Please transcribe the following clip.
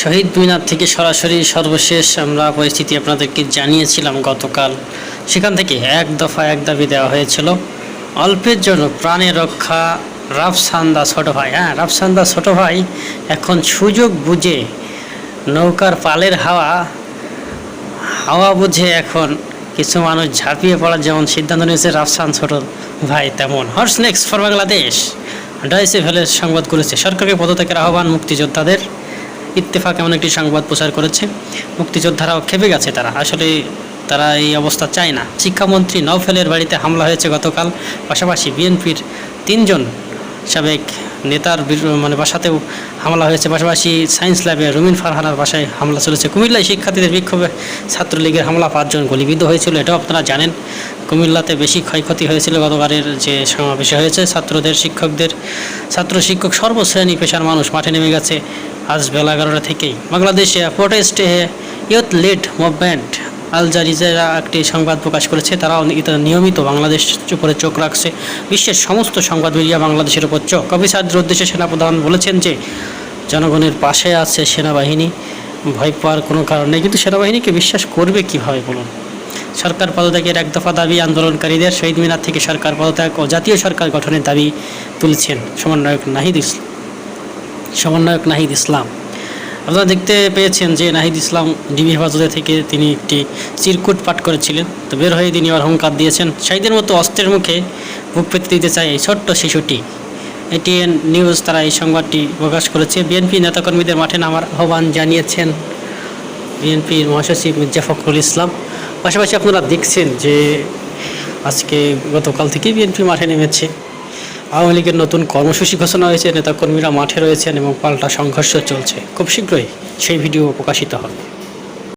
শহীদ মিনার থেকে সরাসরি সর্বশেষ আমরা পরিস্থিতি আপনাদেরকে জানিয়েছিলাম গতকাল। সেখান থেকে এক দফা এক দাবি দেওয়া হয়েছিল। অল্পের জন্য প্রাণের রক্ষা রাফসান্দা ছোট ভাই। হ্যাঁ রাফসান্দা ছোট ভাই এখন সুযোগ বুঝে নৌকার পালের হাওয়া হাওয়া বুঝে এখন কিছু মানুষ ঝাঁপিয়ে পড়ার যেমন সিদ্ধান্ত নিয়েছে রাফসান ছোট ভাই, তেমন। হর্স নেক্সট ফর বাংলাদেশ ডাইসে ভ্যালের সংবাদ করেছে। সরকারকে পদত্যাগের আহ্বান মুক্তিযোদ্ধাদের। ইত্তেফাক এমন একটি সংবাদ প্রচার করেছে। মুক্তিযোদ্ধারাও খেপে গেছে তারা। আসলে তারা এই অবস্থা চায় না। শিক্ষামন্ত্রী নওফেলের বাড়িতে হামলা হয়েছে গতকাল। পাশাপাশি বিএনপির তিনজন সাবেক নেতার মানে বাসাতেও হামলা হয়েছে। পাশাপাশি সায়েন্স ল্যাবে রুমিন ফারহানার বাসায় হামলা চলেছে। কুমিল্লায় শিক্ষার্থীদের বিক্ষোভে ছাত্রলীগের হামলা পাঁচজন গুলিবিদ্ধ হয়েছিল। এটাও আপনারা জানেন। কুমিল্লাতে বেশি ক্ষয়ক্ষতি হয়েছিল গতবারের যে সমাবেশে হয়েছে। ছাত্রদের, শিক্ষকদের, ছাত্র শিক্ষক সর্বশ্রেণী পেশার মানুষ মাঠে নেমে গেছে। আজ বেলা এগারোটা থেকেই। বাংলাদেশে প্রোটেস্টে youth lead movement Al Jazeera একটি সংবাদ প্রকাশ করেছে। তারাও নি- নিয়মিত বাংলাদেশ উপরে চোখ রাখছে। বিশ্বের সমস্ত সংবাদ মিডিয়া বাংলাদেশের উপর চোখ। কবি সাদ্র উদ্দেশ্যে সেনাপ্রধান বলেছেন যে, জনগণের পাশে আছে সেনাবাহিনী। ভয় পাওয়ার কোনো কারণ নেই। কিন্তু সেনাবাহিনীকে বিশ্বাস করবে কীভাবে বলুন? সরকার পদত্যাগের এক দফা দাবি আন্দোলনকারীদের। শহীদ মিনার থেকে সরকার পদত্যাগ ও জাতীয় সরকার গঠনের দাবি তুলেছেন সমন্বয়ক নাহিদ ইসলাম। সমন্বয়ক নাহিদ ইসলাম। আপনারা দেখতে পেয়েছেন যে নাহিদ ইসলাম ডিবি হেফাজতে থেকে তিনি একটি চিরকুট পাঠ করেছিলেন। তো বের হয়ে তিনি আবার হুঙ্কার দিয়েছেন, শাহিদের মতো অস্ত্রের মুখে বুক পেতে দিতে চায় এই ছোট্ট শিশুটি। এটিএন নিউজ তারা এই সংবাদটি প্রকাশ করেছে। বিএনপি নেতাকর্মীদের মাঠে নামার আহ্বান জানিয়েছেন বিএনপির মহাসচিব মির্জা ফখরুল ইসলাম। পাশাপাশি আপনারা দেখছেন যে আজকে গতকাল থেকেই বিএনপি মাঠে নেমেছে। আওয়ামী লীগের নতুন কর্মসূচি ঘোষণা হয়েছে, নেতাকর্মীরা মাঠে রয়েছেন এবং পাল্টা সংঘর্ষ চলছে। খুব শীঘ্রই সেই ভিডিও প্রকাশিত হবে।